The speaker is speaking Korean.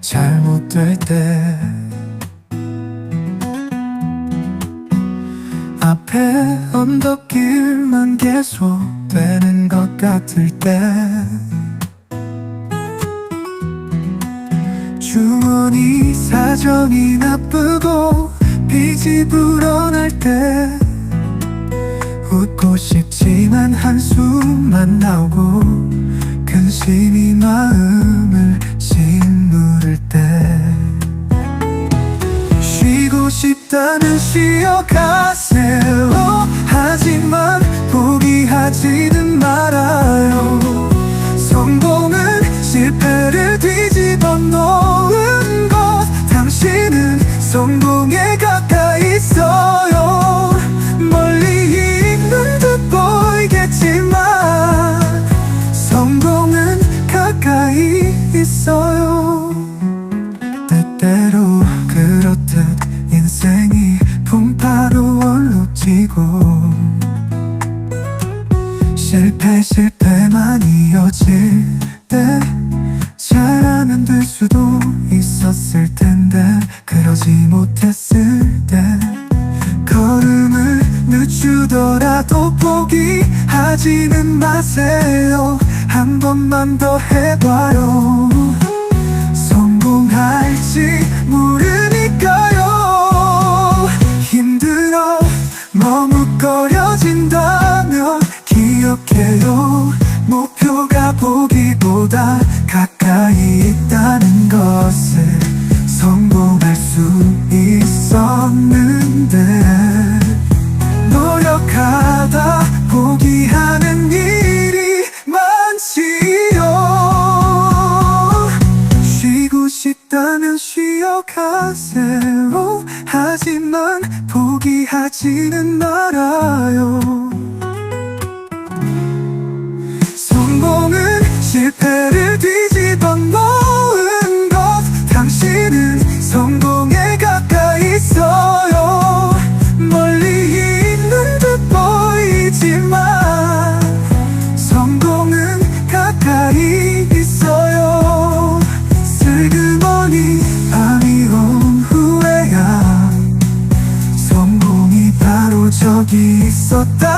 잘못될 때 앞에 언덕길만 계속되는 것 같을 때 주머니 사정이 나쁘고 빚이 불어날 때 웃고 싶지만 한숨만 나오고 싶다면 쉬어가세요. 하지만 포기하지는 말아요. 성공은 실패를 뒤집어 놓은 것. 당신은 성공에 가까이 있어요. 멀리 있는 듯 보이겠지만 성공은 가까이 있어요 얼룩지고 실패 실패만 이어질 때 잘하면 될 수도 있었을 텐데 그러지 못했을 때 걸음을 늦추더라도 포기하지는 마세요. 한 번만 더 해봐요. 성공할지 모르 보기보다 가까이 있다는 것을 성공할 수 있었는데 노력하다 포기하는 일이 많지요. 쉬고 싶다면 쉬어가세요. 하지만 포기하지는 말아요 있었다